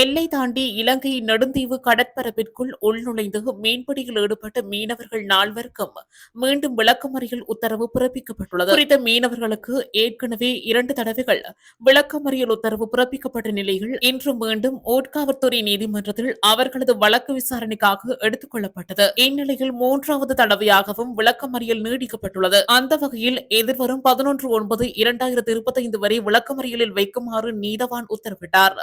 எல்லை தாண்டி இலங்கை நெடுந்தீவு கடற்பரப்பிற்குள் உள்நுழைந்து மீன்பிடியில் ஈடுபட்ட மீனவர்கள் நால்வருக்கும் மீண்டும் விளக்கமறியல் உத்தரவு பிறப்பிக்கப்பட்டுள்ளது. குறித்த மீனவர்களுக்கு ஏற்கனவே இரண்டு தடவைகள் விளக்கமறியல் உத்தரவு பிறப்பிக்கப்பட்ட நிலையில் இன்று மீண்டும் ஊட்காவல்துறை நீதிமன்றத்தில் அவர்களது வழக்கு விசாரணைக்காக எடுத்துக் கொள்ளப்பட்டது. இந்நிலையில் மூன்றாவது தடவையாகவும் விளக்கமறியல் நீடிக்கப்பட்டுள்ளது. அந்த வகையில் எதிர்வரும் பதினொன்று ஒன்பது இரண்டாயிரத்தி இருபத்தைந்து வரை விளக்கமறியலில் வைக்குமாறு நீதவான் உத்தரவிட்டார்.